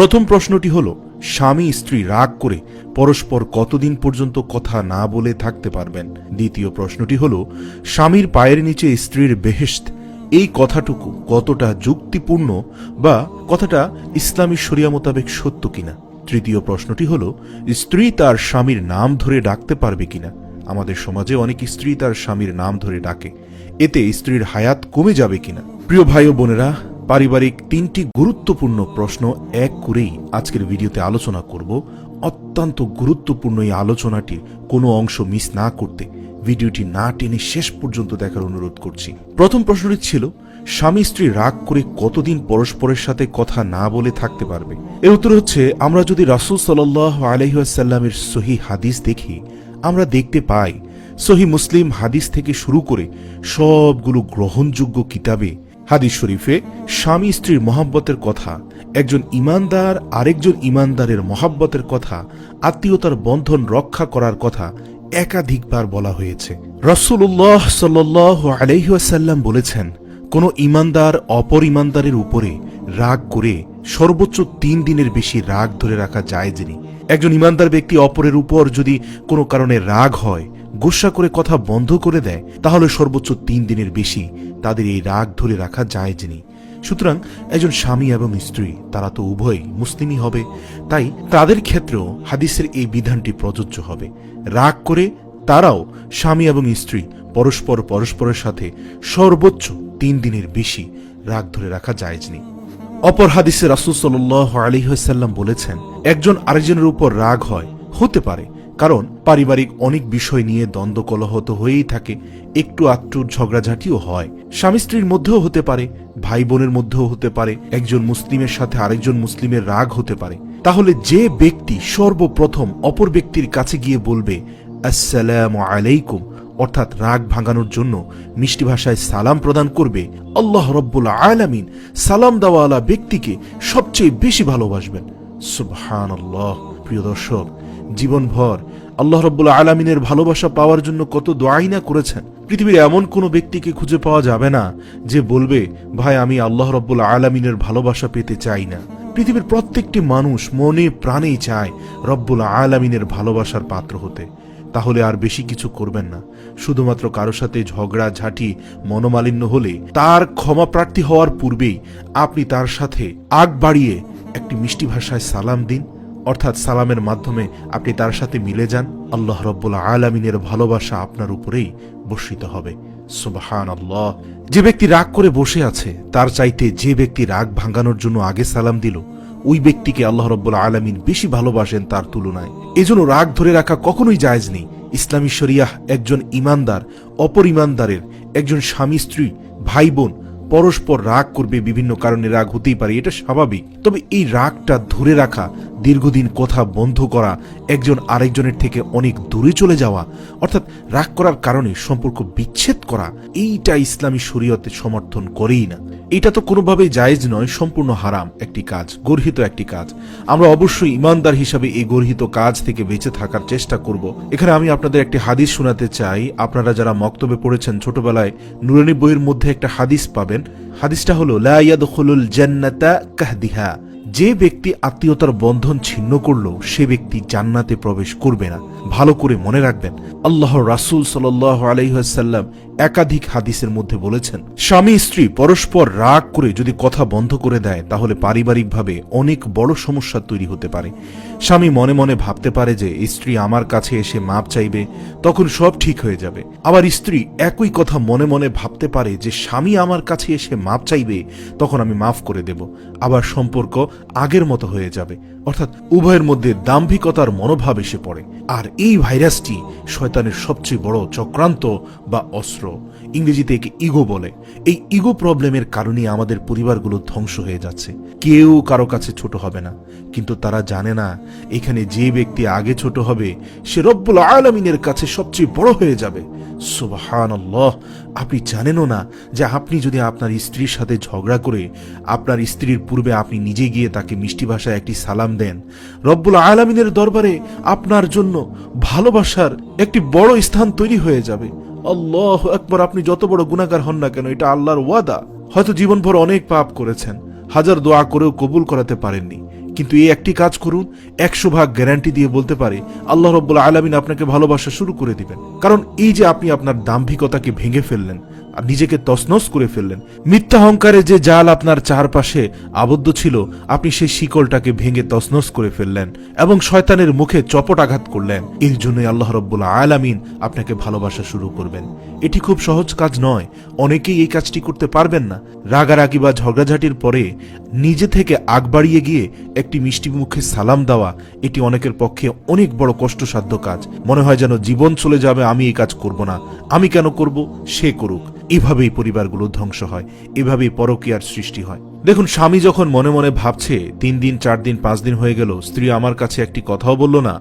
প্রথম প্রশ্নটি হল, স্বামী স্ত্রী রাগ করে পরস্পর কতদিন পর্যন্ত কথা না বলে থাকতে পারবেন? দ্বিতীয় প্রশ্নটি হল, স্বামীর পায়ের নিচে স্ত্রীর বেহেশত, এই কথাটুকু কতটা যুক্তিপূর্ণ বা কথাটা ইসলামী শরিয়া মোতাবেক সত্য কিনা? তৃতীয় প্রশ্নটি হল, স্ত্রী তার স্বামীর নাম ধরে ডাকতে পারবে কিনা? আমাদের সমাজে অনেক স্ত্রী তার স্বামীর নাম ধরে ডাকে, এতে স্ত্রীর হায়াত কমে যাবে কিনা? প্রিয় ভাই ও বোনেরা পারিবারিক তিনটি গুরুত্বপূর্ণ প্রশ্ন এক করেই আজকের ভিডিওতে আলোচনা করব। অত্যন্ত গুরুত্বপূর্ণ এই আলোচনাটির কোনো অংশ মিস না করতে ভিডিওটি না টেনে শেষ পর্যন্ত দেখার অনুরোধ করছি। প্রথম প্রশ্নটি ছিল, স্বামী স্ত্রী রাগ করে কতদিন পরস্পরের সাথে কথা না বলে থাকতে পারবে? এর উত্তর হচ্ছে, আমরা যদি রাসুল সাল আলহিহাসাল্লামের সহি হাদিস দেখি, আমরা দেখতে পাই সহি মুসলিম হাদিস থেকে শুরু করে সবগুলো গ্রহণযোগ্য কিতাবে হাদিস শরীফে স্বামী স্ত্রীর মহাব্বতের কথা, একজন ইমানদার আরেকজন ইমানদারের মহাব্বতের কথা, আত্মীয়তার বন্ধন রক্ষা করার কথা একাধিকবার বলা হয়েছে। রসুল্লাহ সাল্ল আলহিহাসাল্লাম বলেছেন, কোন ইমানদার অপর ইমানদারের উপরে রাগ করে সর্বোচ্চ তিন দিনের বেশি রাগ ধরে রাখা যায় যিনি। একজন ইমানদার ব্যক্তি অপরের উপর যদি কোনো কারণে রাগ হয় গোসা করে কথা বন্ধ করে দেয়, তাহলে সর্বোচ্চ তিন দিনের বেশি তাদের এই রাগ ধরে রাখা যায় যিনি সুতরাং একজন স্বামী এবং স্ত্রী, তারা তো উভয়ই মুসলিমই হবে, তাই তাদের ক্ষেত্রেও হাদিসের এই বিধানটি প্রযোজ্য হবে। রাগ করে তারাও স্বামী এবং স্ত্রী পরস্পর পরস্পরের সাথে সর্বোচ্চ তিন দিনের বেশি রাগ ধরে রাখা জায়েজ নেই অপর হাদিসে রাসুল সাল বলেছেন, একজন আরেকজনের উপর রাগ হয়, হতে পারে কারণ পারিবারিক অনেক বিষয় নিয়ে দ্বন্দ্ব কলহ তো হয়েই থাকে, একটু আটটুর ঝগড়াঝাটিও হয়। স্বামী স্ত্রীর মধ্যেও হতে পারে, ভাই বোনের মধ্যেও হতে পারে, একজন মুসলিমের সাথে আরেকজন মুসলিমের রাগ হতে পারে। তাহলে যে ব্যক্তি সর্বপ্রথম অপর ব্যক্তির কাছে গিয়ে বলবে, আসসালাম আলাইকুম, অর্থাৎ রাগ ভাঙানোর জন্য মিষ্টি ভাষায় সালাম প্রদান করবে, আল্লাহ রব্বুল আলামিন সালাম দেওয়ালা ব্যক্তিকে সবচেয়ে বেশি ভালোবাসবেন। সুবহান প্রিয় দর্শক জীবনভর। আল্লাহ রব্বুল আলমিনের ভালোবাসা পাওয়ার জন্য কত দোয়াই না করেছেন। পৃথিবীর এমন কোনো ব্যক্তিকে খুঁজে পাওয়া যাবে না, যে বলবে, ভাই, আমি আল্লাহ রব্বুল আলমিনের ভালোবাসা পেতে চাই না। পৃথিবীর প্রত্যেকটি মানুষ মনে প্রাণেই চায় রব্বুল আলমিনের ভালোবাসার পাত্র হতে। তাহলে আর বেশি কিছু করবেন না। শুধুমাত্র কারোর সাথে ঝগড়া, ঝাঁটি, মনোমালিন্য হলে তার ক্ষমা প্রার্থী হওয়ার পূর্বেই আপনি তার সাথে আগ বাড়িয়ে একটি মিষ্টি ভাষায় সালাম দিন। অর্থাৎ সালামের মাধ্যমে আপনি তার সাথে মিলে যান, আল্লাহ রব্বুল আলমিনের ভালোবাসা আপনার উপরেই বর্ষিত হবে। সুবাহান আল্লাহ যে ব্যক্তি রাগ করে বসে আছে, তার চাইতে যে ব্যক্তি রাগ ভাঙানোর জন্য আগে সালাম দিল, ওই ব্যক্তিকে আল্লাহ রব্বুল আলমিন বেশি ভালোবাসেন তার তুলনায়। এজন্য রাগ ধরে রাখা কখনোই জায়েজ নেই। ইসলামী শরিয়াহ একজন ইমানদার, অপর ইমানদারের একজন স্বামী স্ত্রী, ভাই বোন পরস্পর রাগ করবে বিভিন্ন কারণে রাগ হতেই পারে, এটা স্বাভাবিক। তবে এই রাগটা ধরে রাখা, দীর্ঘদিন কথা বন্ধ করা, একজন আরেকজনের থেকে অনেক দূরে চলে যাওয়া, অর্থাৎ রাগ করার কারণে সম্পর্ক বিচ্ছেদ করা, এইটা ইসলামী শরীয়তে সমর্থন করেই না। এটা তো কোনোভাবেই জায়েজ নয়, সম্পূর্ণ হারাম একটি কাজ, গর্হিত একটি কাজ। আমরা অবশ্যই ইমানদার হিসাবে এই গর্হিত কাজ থেকে বেঁচে থাকার চেষ্টা করব। এখানে আমি আপনাদের একটি হাদিস শোনাতে চাই। আপনারা যারা মক্তবে পড়েছেন, ছোটবেলায় নুরানি বইয়ের মধ্যে একটা হাদিস পাবেন। হাদিসটা হলো লাইয়াদুল জান্নাতা কাহদিহা। যে ব্যক্তি আত্মীয়তার বন্ধন ছিন্ন করল, সে ব্যক্তি জান্নাতে প্রবেশ করবে না। ভালো করে মনে রাখবেন আল্লাহ রাসুল সাল আলহাসাল্লাম একাধিক হাদিসের মধ্যে বলেছেন, স্বামী স্ত্রী পরস্পর রাগ করে যদি কথা বন্ধ করে দেয়, তাহলে পারিবারিকভাবে অনেক বড় সমস্যা তৈরি হতে পারে। স্বামী মনে মনে ভাবতে পারে যে স্ত্রী আমার কাছে এসে মাপ চাইবে, তখন সব ঠিক হয়ে যাবে। আবার স্ত্রী একই কথা মনে মনে ভাবতে পারে যে, স্বামী আমার কাছে এসে মাপ চাইবে, তখন আমি মাফ করে দেব। আবার সম্পর্ক আগের মতো হয়ে যাবে। অর্থাৎ উভয়ের মধ্যে দাম্ভিকতার মনোভাব এসে পড়ে। আর এই ভাইরাসটি শয়তানের সবচেয়ে বড় চক্রান্ত বা অস্ত্র। ইংরেজিতে একে ইগো বলে। এই ইগো প্রবলেমের কারণে আমাদের পরিবারগুলো ধ্বংস হয়ে যাচ্ছে। কেউ কারও কাছে ছোট হবে না। কিন্তু তারা জানে না, এখানে যে ব্যক্তি আগে ছোট হবে, সে রব্বুল আলমিনের কাছে সবচেয়ে বড় হয়ে যাবে। সুবাহান আপনি জানেনও না যে আপনি যদি আপনার স্ত্রীর সাথে ঝগড়া করে, আপনার স্ত্রীর পূর্বে আপনি নিজে গিয়ে তাকে মিষ্টি ভাষায় একটি সালাম দেন, রব্বুল আলমিনের দরবারে আপনার জন্য ভালোবাসার একটি বড় স্থান তৈরি হয়ে যাবে। আল্লাহ একবার আপনি যত বড় গুণাগার হন না কেন, এটা আল্লাহর ওয়াদা। হয়তো জীবনভর অনেক পাপ করেছেন, হাজার দোয়া করেও কবুল করাতে পারেননি। কিন্তু এই একটি কাজ করুন, একশো ভাগ গ্যারান্টি দিয়ে বলতে পারে, আল্লাহ রব্বুল আলমিন আপনাকে ভালোবাসা শুরু করে দিবেন। কারণ এই যে আপনি আপনার দাম্ভিকতাকে ভেঙে ফেললেন আর নিজেকে তসনস করে ফেললেন। মিথ্যা অহংকারে যে জাল আপনার চারপাশে আবদ্ধ ছিল, আপনি সেই শিকলটাকে ভেঙে তসনস করে ফেললেন এবং শয়তানের মুখে চপট আঘাত করলেন। এর জন্যই আল্লাহ রব্বুল্লা আলামিন আপনাকে ভালোবাসা শুরু করবেন। এটি খুব সহজ কাজ নয়, অনেকেই এই কাজটি করতে পারবেন না। রাগারাগি বা ঝগড়াঝাটির পরে নিজে থেকে আগ বাড়িয়ে গিয়ে একটি মিষ্টি মুখে সালাম দেওয়া, এটি অনেকের পক্ষে অনেক বড় কষ্টসাধ্য কাজ। মনে হয় যেন জীবন চলে যাবে, আমি এই কাজ করব না। আমি কেন করব? সে করুক। এভাবেই পরিবারগুলো ধ্বংস হয়, এভাবেই পরকীয়ার সৃষ্টি হয়। দেখুন, স্বামী যখন মনে মনে ভাবছে, তিন দিন, চার দিন, পাঁচ দিন হয়ে গেল, স্ত্রী আমার কাছে একটি কথাও বলল না,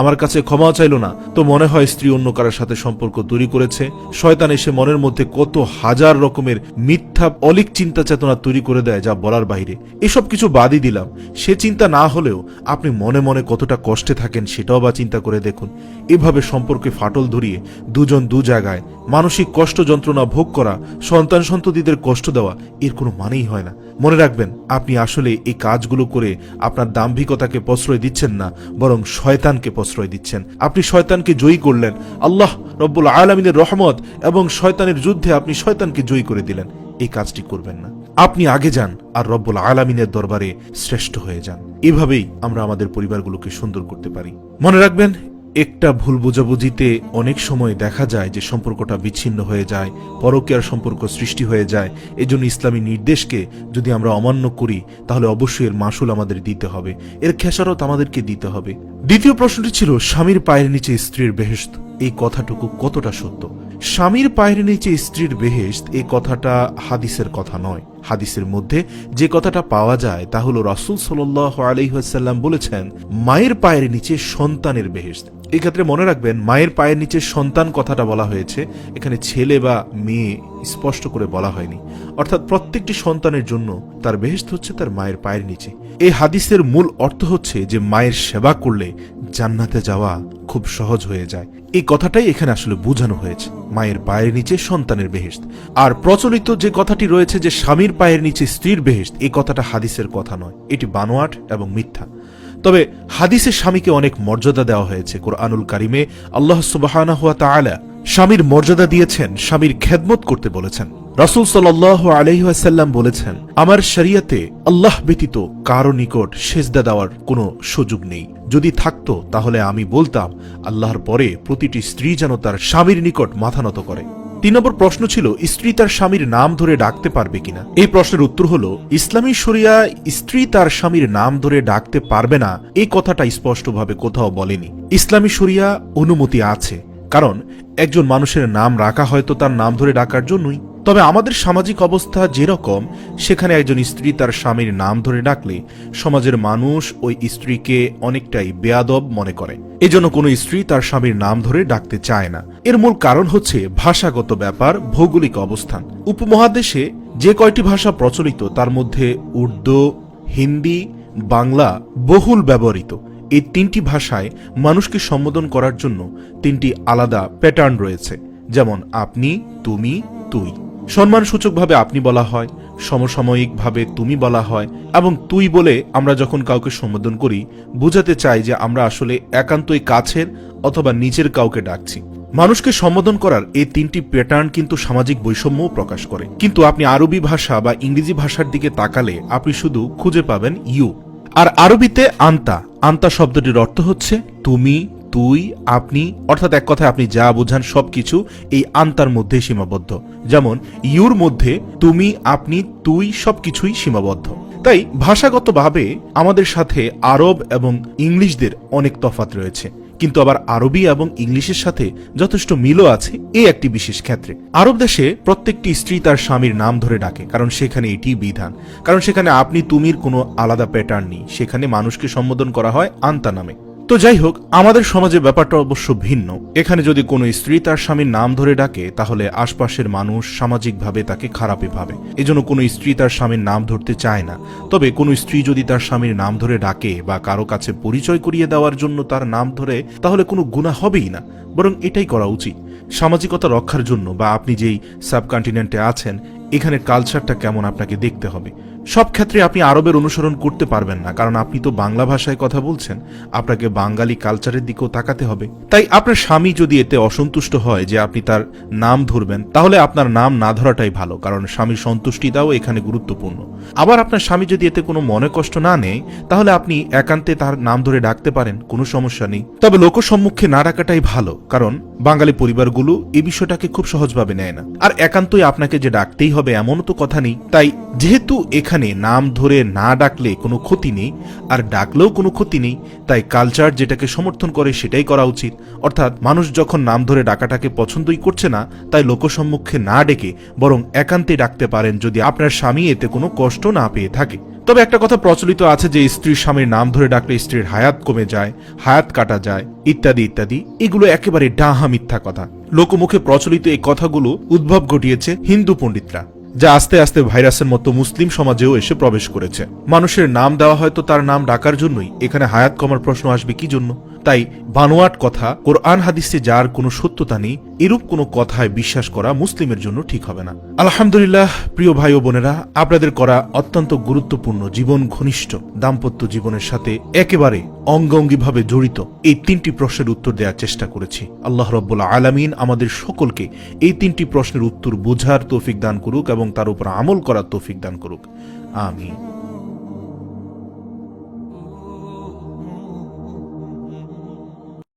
আমার কাছে ক্ষমাও চাইল না, তো মনে হয় স্ত্রী অন্য কারোর সাথে সম্পর্ক তৈরি করেছে। শয়তান এসে মনের মধ্যে কত হাজার রকমের মিথ্যা, অলিক চিন্তা চেতনা তৈরি করে দেয় যা বলার বাইরে। এসব কিছু বাদই দিলাম। সে চিন্তা না হলেও আপনি মনে মনে কতটা কষ্টে থাকেন সেটাও বা চিন্তা করে দেখুন। এভাবে সম্পর্কে ফাটল ধরিয়ে দুজন দু জায়গায় মানসিক কষ্ট যন্ত্রণা ভোগ করা, সন্তান সন্ততিদের কষ্ট দেওয়া, এর কোনো মানেই হয় না। মনে রাখবেন, আপনি আসলে এই কাজগুলো করে আপনার দাম্ভিকতাকে প্রশ্রয় দিচ্ছেন না, বরং শয়তানকে প্রশ্রয় দিচ্ছেন। আপনি শয়তানকে জয়ী করলেন। আল্লাহ রব্বুল আলমিনের রহমত এবং শয়তানের যুদ্ধে আপনি শয়তানকে জয়ী করে দিলেন। এই কাজটি করবেন না। আপনি আগে যান আর রব্বুল আলামিনের দরবারে শ্রেষ্ঠ হয়ে যান। এভাবেই আমরা আমাদের পরিবারগুলোকে সুন্দর করতে পারি। মনে রাখবেন একটা ভুল বোঝাবুঝিতে অনেক সময় দেখা যায় যে সম্পর্কটা বিচ্ছিন্ন হয়ে যায়, পরকীয়ার সম্পর্ক সৃষ্টি হয়ে যায়। এজন্য ইসলামী নির্দেশকে যদি আমরা অমান্য করি, তাহলে অবশ্যই এর মাসুল আমাদের দিতে হবে। এর খেসারত আমাদেরকে দিতে হবে। দ্বিতীয় প্রশ্নটি ছিল, স্বামীর পায়ের নিচে স্ত্রীর বেহেস্ত এই কথাটুকু কতটা সত্য? স্বামীর পায়ের নিচে স্ত্রীর বেহেস্ত এই কথাটা হাদিসের কথা নয়। হাদিসের মধ্যে যে কথাটা পাওয়া যায়, তা হল রাসুল সাল আলহিহাসাল্লাম বলেছেন, মায়ের পায়ের নিচে সন্তানের বেহেস্ত এক্ষেত্রে মনে রাখবেন, মায়ের পায়ের নিচে সন্তান কথাটা বলা হয়েছে। এখানে ছেলে বা মেয়ে স্পষ্ট করে বলা হয়নি। অর্থাৎ প্রত্যেকটি সন্তানের জন্য তার বেহেস্ত হচ্ছে তার মায়ের পায়ের নিচে। এই হাদিসের মূল অর্থ হচ্ছে যে মায়ের সেবা করলে জান্নাতে যাওয়া খুব সহজ হয়ে যায়। এই কথাটাই এখানে আসলে বোঝানো হয়েছে, মায়ের পায়ের নিচে সন্তানের বেহেস্ত আর প্রচলিত যে কথাটি রয়েছে যে স্বামীর পায়ের নিচে স্ত্রীর বেহেস্ত এই কথাটা হাদিসের কথা নয়। এটি বানোয়াট এবং মিথ্যা। তবে হাদিসের স্বামীকে অনেক মর্যাদা দেওয়া হয়েছে। কোরআনুল কারিমে আল্লাহ সুবাহানা হুয়া তাআলা স্বামীর মর্যাদা দিয়েছেন, স্বামীর খেদমত করতে বলেছেন। রাসুল সাল আলহিহাসাল্লাম বলেছেন, আমার শরিয়াতে আল্লাহ ব্যতীত কারও নিকট সেজদা দেওয়ার কোনো সুযোগ নেই। যদি থাকতো, তাহলে আমি বলতাম, আল্লাহর পরে প্রতিটি স্ত্রী যেন তার স্বামীর নিকট মাথা নত করে। তিন নম্বর প্রশ্ন ছিল, স্ত্রী তার স্বামীর নাম ধরে ডাকতে পারবে কিনা? এই প্রশ্নের উত্তর হলো, ইসলামী শরিয়া স্ত্রী তার স্বামীর নাম ধরে ডাকতে পারবে না এই কথাটা স্পষ্টভাবে কোথাও বলেনি। ইসলামী শরিয়া অনুমতি আছে, কারণ একজন মানুষের নাম রাখা হয়তো তার নাম ধরে ডাকার জন্যই। তবে আমাদের সামাজিক অবস্থা যেরকম, সেখানে একজন স্ত্রী তার স্বামীর নাম ধরে ডাকলে সমাজের মানুষ ওই স্ত্রীকে অনেকটাই বেয়াদব মনে করে। এজন্য কোনো স্ত্রী তার স্বামীর নাম ধরে ডাকতে চায় না। এর মূল কারণ হচ্ছে ভাষাগত ব্যাপার, ভৌগোলিক অবস্থান। উপমহাদেশে যে কয়টি ভাষা প্রচলিত, তার মধ্যে উর্দু, হিন্দি, বাংলা বহুল ব্যবহৃত। এই তিনটি ভাষায় মানুষকে সম্বোধন করার জন্য তিনটি আলাদা প্যাটার্ন রয়েছে, যেমন আপনি, তুমি, তুই। সম্মানসূচকভাবে আপনি বলা হয়, সমসাময়িকভাবে তুমি বলা হয়, এবং তুই বলে আমরা যখন কাউকে সম্বোধন করি, বোঝাতে চাই যে আমরা আসলে একান্তই কাছের অথবা নিচের কাউকে ডাকছি। মানুষকে সম্বোধন করার এই তিনটি প্যাটার্ন কিন্তু সামাজিক বৈষম্যও প্রকাশ করে। কিন্তু আপনি আরবি ভাষা বা ইংরেজি ভাষার দিকে তাকালে আপনি শুধু খুঁজে পাবেন ইউ আর আরবিতে আন্তা আন্তা শব্দটির অর্থ হচ্ছে তুমি, তুই, আপনি, অর্থাৎ এক কথায় আপনি যা বোঝান সবকিছু এই আন্তার মধ্যে সীমাবদ্ধ। যেমন, ইউর মধ্যে তুমি, আপনি, তুই সবকিছুই সীমাবদ্ধ। তাই ভাষাগতভাবে আমাদের সাথে আরব এবং ইংলিশদের অনেক তফাত রয়েছে। কিন্তু আবার আরবি এবং ইংলিশের সাথে যথেষ্ট মিলও আছে এই একটি বিশেষ ক্ষেত্রে। আরব দেশে প্রত্যেকটি স্ত্রী তার স্বামীর নাম ধরে ডাকে, কারণ সেখানে এটি বিধান। কারণ সেখানে আপনি, তুমির কোনো আলাদা প্যাটার্ন নেই। সেখানে মানুষকে সম্বোধন করা হয় আন্তা নামে। তো যাই হোক, আমাদের সমাজে ব্যাপারটা অবশ্য ভিন্ন। এখানে যদি কোনো স্ত্রী তার স্বামীর নাম ধরে ডাকে, তাহলে আশপাশের মানুষ সামাজিকভাবে তাকে খারাপই ভাবে। এজন্য কোনো স্ত্রী তার স্বামীর নাম ধরতে চায় না। তবে কোনো স্ত্রী যদি তার স্বামীর নাম ধরে ডাকে বা কারও কাছে পরিচয় করিয়ে দেওয়ার জন্য তার নাম ধরে, তাহলে কোনো গুণা হবেই না। বরং এটাই করা উচিত। সামাজিকতা রক্ষার জন্য বা আপনি যেই সাবকন্টিনেন্টে আছেন এখানে কালচারটা কেমন আপনাকে দেখতে হবে। সব ক্ষেত্রে আপনি আরবের অনুসরণ করতে পারবেন না, কারণ আপনি তো বাংলা ভাষায় কথা বলছেন, আপনাকে বাঙালি কালচারের দিকেও তাকাতে হবে। তাই আপনার স্বামী যদি এতে অসন্তুষ্ট হয় যে আপনি তার নাম ধরবেন, তাহলে আপনার নাম না ধরাটাই ভালো, কারণ স্বামীর সন্তুষ্টিটাও এখানে গুরুত্বপূর্ণ। আবার আপনার স্বামী যদি এতে কোনো মনে কষ্ট না নেয়, তাহলে আপনি একান্তে তার নাম ধরে ডাকতে পারেন, কোনো সমস্যা নেই। তবে লোকসম্মুখে না ডাকাটাই ভালো, কারণ বাঙালি পরিবারগুলো এই বিষয়টাকে খুব সহজভাবে নেয় না। আর একান্তই আপনাকে যে ডাকতেই হবে এমনও তো কথা নেই। তাই যেহেতু এখানে নাম ধরে না ডাকলে কোনো ক্ষতি নেই, আর ডাকলেও কোনো ক্ষতি নেই, তাই কালচার যেটাকে সমর্থন করে সেটাই করা উচিত। অর্থাৎ মানুষ যখন নাম ধরে ডাকাটাকে পছন্দই করছে না, তাই লোকসম্মুখে না ডেকে বরং একান্তে ডাকতে পারেন যদি আপনার স্বামী এতে কোনো কষ্ট না পেয়ে থাকে। তবে একটা কথা প্রচলিত আছে যে, স্ত্রীর স্বামীর নাম ধরে ডাকলে স্ত্রীর হায়াত কমে যায়, হায়াত কাটা যায়, ইত্যাদি ইত্যাদি। এগুলো একেবারে ডাহা মিথ্যা কথা। লোকমুখে প্রচলিত এই কথাগুলো উদ্ভব ঘটিয়েছে হিন্দু পণ্ডিতরা। যা আস্তে আস্তে ভাইরাসের মতো মুসলিম সমাজেও এসে প্রবেশ করেছে। মানুষের নাম দেওয়া হয়তো তার নাম ডাকার জন্যই এখানে হায়াত কমার প্রশ্ন আসবে কি জন্য? তাই বানোয়াট কথা কোরআন হাদিসে যার কোনো সত্যতা নেই, এরূপ কোনো কথায় বিশ্বাস করা মুসলিমের জন্য ঠিক হবে না। আলহামদুলিল্লাহ, প্রিয় ভাই ও বোনেরা, আপনাদের করা অত্যন্ত গুরুত্বপূর্ণ জীবন ঘনিষ্ঠ, দাম্পত্য জীবনের সাথে একেবারে অঙ্গাঙ্গিভাবে জড়িত এই তিনটি প্রশ্নের উত্তর দেওয়ার চেষ্টা করেছি। আল্লাহ রব্বুল্লা আলামিন আমাদের সকলকে এই তিনটি প্রশ্নের উত্তর বোঝার তৌফিক দান করুক এবং তার উপর আমল করার তৌফিক দান করুক। আমিন।